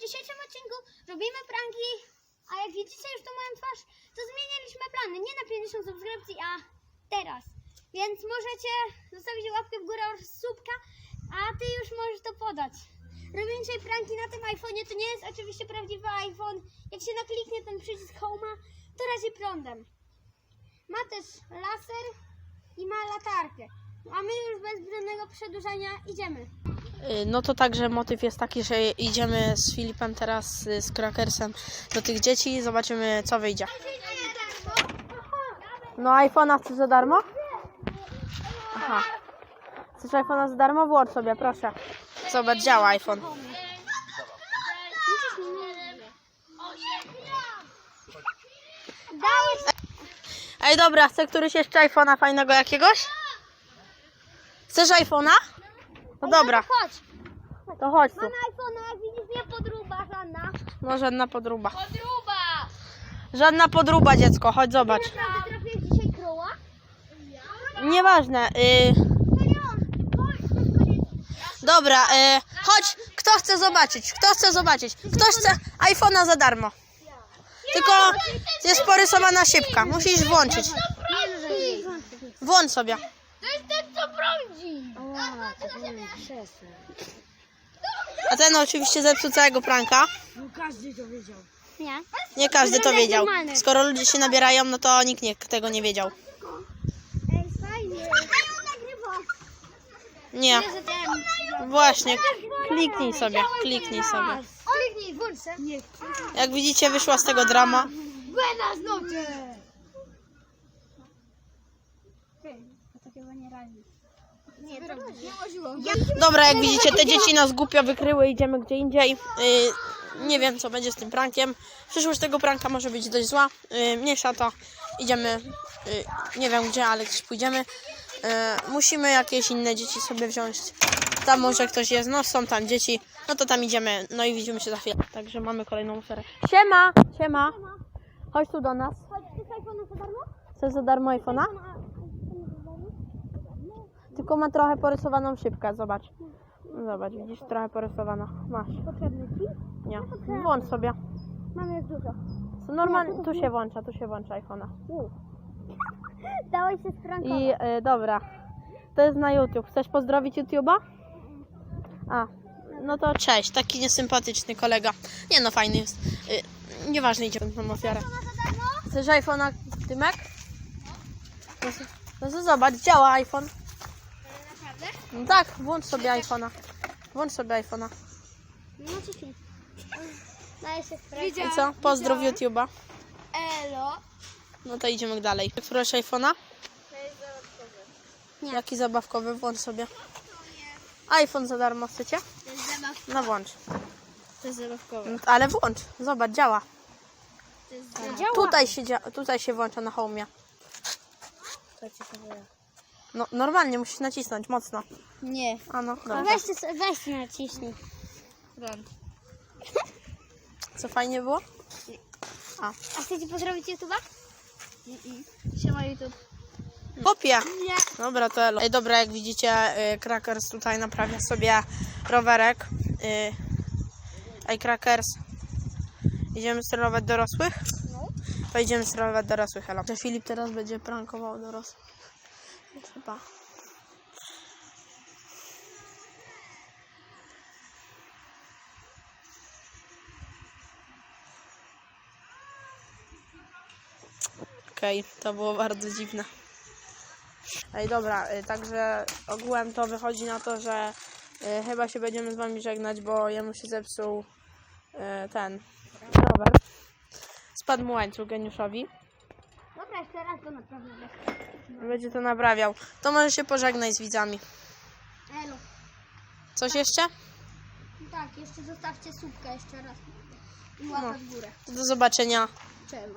w dzisiejszym odcinku robimy pranki, a jak widzicie już tu moją twarz, to zmieniliśmy plany. Nie na 50 subskrypcji, a teraz. Więc możecie zostawić łapkę w górę oraz subka, a ty już możesz to podać. Robimy dzisiaj pranki na tym iPhone'ie. To nie jest oczywiście prawdziwy iPhone. Jak się nakliknie ten przycisk Home'a, to razi prądem. Ma też laser i ma latarkę. A my już bez zbędnego przedłużania idziemy. Y, No to także motyw jest taki, że idziemy z Filipem teraz y, z Krakersem do tych dzieci i zobaczymy co wyjdzie. No iPhone'a chcesz za darmo? Aha. Chcesz iPhone'a za darmo? Włącz sobie, proszę. Zobacz, działa iPhone. Ej dobra, chce któryś jeszcze iPhone'a fajnego jakiegoś? Chcesz iPhone'a? No dobra, chodź. to chodź tu. Mamy iPhone, jak widzisz, nie podruba żadna. No żadna podruba. Podruba! Żadna podruba dziecko, chodź zobacz. Naprawdę trafiłeś dzisiaj kroła? Nieważne. Y... To nie on. Dobra, y... chodź. Kto chce zobaczyć? Kto chce zobaczyć? Ktoś chce iPhone'a za darmo. Tylko jest porysowana szybka. Musisz włączyć. Włącz sobie. To jest ten, co prądzi. A ten oczywiście zepsuł całego pranka. Nie? Nie każdy to wiedział. Skoro ludzie się nabierają, no to nikt nie, tego nie wiedział. Ej, fajnie. A ją nagrywa. Nie. Właśnie. Kliknij sobie. Kliknij sobie. Kliknij, włącz. Jak widzicie, wyszła z tego drama. Buenas noches. Nie razi. Nie, to nie. Dobra, jak widzicie, te dzieci nas głupio wykryły, idziemy gdzie indziej. Yy, nie wiem, co będzie z tym prankiem. Przyszłość tego pranka może być dość zła. Yy, mniejsza to. Idziemy, yy, nie wiem gdzie, ale gdzieś pójdziemy. Yy, musimy jakieś inne dzieci sobie wziąć. Tam może ktoś jest, no są tam dzieci. No to tam idziemy, no i widzimy się za chwilę. Także mamy kolejną oferę. Siema, siema. Chodź tu do nas. Chodź, iPhone'a za darmo? Chcesz za darmo iPhone'a? Tylko ma trochę porysowaną szybkę, zobacz. Zobacz, widzisz, trochę porysowana. Masz. Potrzebny ci? Nie. Włącz sobie. Mamy już dużo. Normalnie, tu się włącza, tu się włącza iPhone'a. Dałeś się sprankować. I y, dobra, to jest na YouTube. Chcesz pozdrowić YouTube'a? A, no to cześć, taki niesympatyczny kolega. Nie no, fajny jest. Y, nieważne, idzie na ofiarę. Chcesz iPhone'a, Tymek? No, no to zobacz, działa iPhone. No tak, włącz sobie iPhone'a. Włącz sobie iPhone'a. No ci film. Daję się. I co? Pozdrów YouTube'a. Elo. No to idziemy dalej. Któreś iPhone'a? To. Nie. Jaki zabawkowy? Włącz sobie. iPhone za darmo chcecie? To jest zabawkowe. No włącz. To jest zabawkowe. No, ale włącz. Zobacz, działa. To jest zabawkowe. Tutaj się, dzia- tutaj się włącza na home. No normalnie musisz nacisnąć mocno. Nie. A no, No dobra. weź, weź naciśnij. Co fajnie było? A chcecie pozdrowić YouTube'a? Siema YouTube. Popie. Nie. Dobra, to elo. Ej, dobra, jak widzicie, y, Krakers tutaj naprawia sobie rowerek. Y, ej, Krakers. Idziemy sterować dorosłych? No. To idziemy sterować dorosłych, elo. Że Filip teraz będzie prankował dorosłych. Chyba. Okej, to było bardzo dziwne. Ej, dobra, y, także ogółem to wychodzi na to, że y, chyba się będziemy z wami żegnać, bo jemu się zepsuł y, ten rower. Spadł mu łańcuch geniuszowi. Dobra, jeszcze raz go naprawdę. Będzie to naprawiał. To może się pożegnać z widzami. Elo. Coś jeszcze? Tak, jeszcze zostawcie słupkę jeszcze raz. I łapę w górę. Do zobaczenia. Czemu?